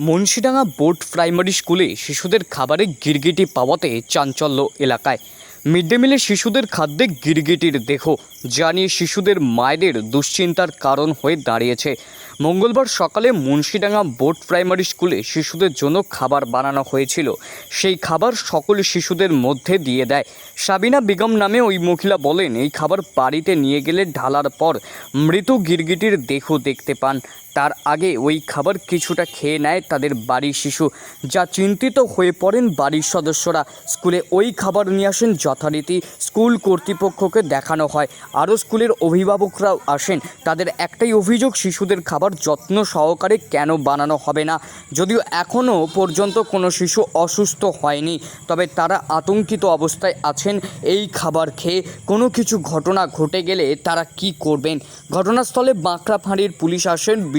Munshidanga board primary স্কুলে শিশুদের খাবারে গিরগিটি পাওয়াতে চাঞ্চল্য এলাকায়। মিড ডে মিলে শিশুদের খাদ্যে গিরগিটির দেহ, যা নিয়ে শিশুদের মায়েদের দুশ্চিন্তার কারণ হয়ে দাঁড়িয়েছে। মঙ্গলবার সকালে মুন্সিডাঙ্গা বোর্ড প্রাইমারি স্কুলে শিশুদের জন্য খাবার বানানো হয়েছিল। সেই খাবার সকল শিশুদের মধ্যে দিয়ে দেয়। সাবিনা বেগম নামে ওই মহিলা বলেন, এই খাবার বাড়িতে নিয়ে গেলে ঢালার পর মৃত গিরগিটির দেহ দেখতে পান। তার আগে ওই খাবার কিছুটা খেয়ে নেয় তাদের বাড়ির শিশু। যা চিন্তিত হয়ে পড়েন বাড়ির সদস্যরা। স্কুলে ওই খাবার নিয়ে আসেন যথারীতি স্কুল কর্তৃপক্ষকে দেখানো হয়। আরও স্কুলের অভিভাবকরাও আসেন। তাদের একটাই অভিযোগ, শিশুদের খাবার যত্ন সহকারে কেন বানানো হবে না? যদিও এখনও পর্যন্ত কোনো শিশু অসুস্থ হয়নি, তবে তারা আতঙ্কিত অবস্থায় আছেন এই খাবার খেয়ে। কোনো কিছু ঘটনা ঘটে গেলে তারা কি করবেন? ঘটনাস্থলে বাঁকড়া ফাঁড়ির পুলিশ আসেন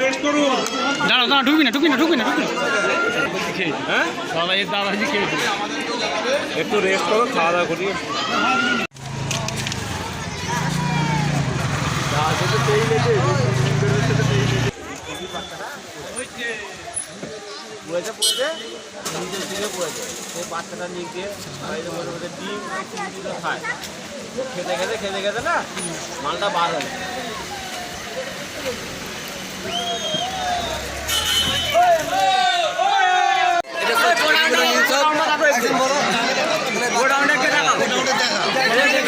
রেস্ট করুন দাঁড়া দাঁড়া ঢুকবি না ঢুকবি না ঢুকবি না ঢুকবি হ্যাঁ দাদাজি দাদাজি খেয়েছি একটু রেস্ট করো খাওয়া দাওয়া করি পড়েছে পড়েছে নিচের দিকে পড়েছে সেই বাচ্চাটা নিয়ে গিয়ে বাড়িতে মধ্যে মধ্যে ডিম খায়। খেতে খেতে খেতে খেতে না মালটা বার হয়ে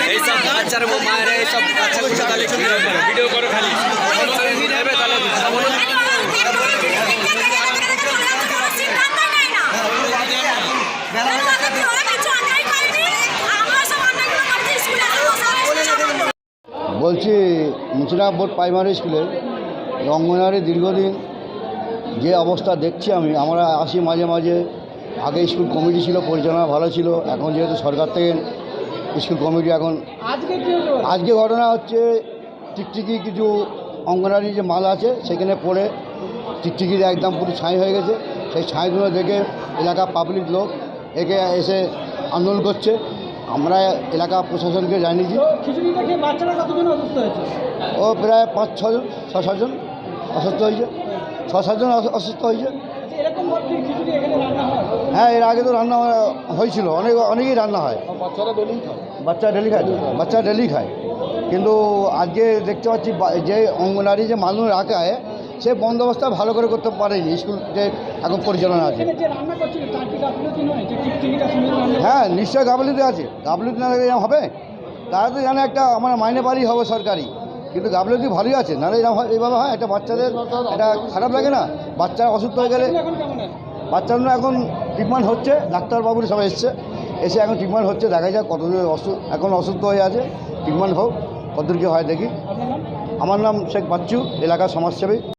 এইসব বাচ্চার মায়ের এইসব বাচ্চাগুলো বলছি বোর্ড প্রাইমারি স্কুলে অঙ্গনওয়াড়ি দীর্ঘদিন যে অবস্থা দেখছি আমি আমরা আসি মাঝে মাঝে। আগে স্কুল কমিটি ছিল পরিচালনা ভালো ছিল এখন যেহেতু সরকার থেকে স্কুল কমিটি এখন আজকে ঘটনা হচ্ছে টিকটিকি কিছু অঙ্গনওয়াড়ি যে মাল আছে সেখানে পড়ে টিকটিকির একদম পুরো ছাই হয়ে গেছে। সেই ছাইগুলো দেখে এলাকা পাবলিক লোক একে এসে আন্দোলন করছে। আমরা এলাকা প্রশাসনকে জানিয়েছি। ও প্রায় পাঁচ ছজন ছ সাতজন অসুস্থ হয়েছে। ছ সাতজন অসুস্থ হয়েছে। আচ্ছা, হয়? হ্যাঁ এর আগে তো রান্না হয়েছিল। অনেক অনেকেই রান্না হয়। বাচ্চারা ডেলি খায়? বাচ্চা ডেলি খায়। বাচ্চা ডেলি খায়। কিন্তু আজকে দেখতে পাচ্ছি যে অঙ্গনারী যে মানুষ রাখা হয় সে বন্দোবস্ত ভালো করে করতে পারেনি। স্কুল যে এখন পরিচালনা আছে? হ্যাঁ নিশ্চয় গাফলিতে আছে। গাফলিতে না থাকলে হবে? তারা তো জানে একটা আমার মাইনে বাড়ি হবে সরকারি। কিন্তু গাফলিতে ভালোই আছে, নাহলে এরকম এইভাবে হয়, একটা বাচ্চাদের এটা খারাপ লাগে না? বাচ্চা অসুস্থ হয়ে গেলে বাচ্চাগুলো এখন ট্রিটমেন্ট হচ্ছে, ডাক্তারবাবুর সবাই এসছে। এসে এখন ট্রিটমেন্ট হচ্ছে, দেখা যাক কতদূর অসুখ এখন অসুস্থ হয়ে আছে। ট্রিটমেন্ট হোক, কতদূর কী হয় দেখি। আমার নাম শেখ বাচ্চু, এলাকার সমাজসেবী।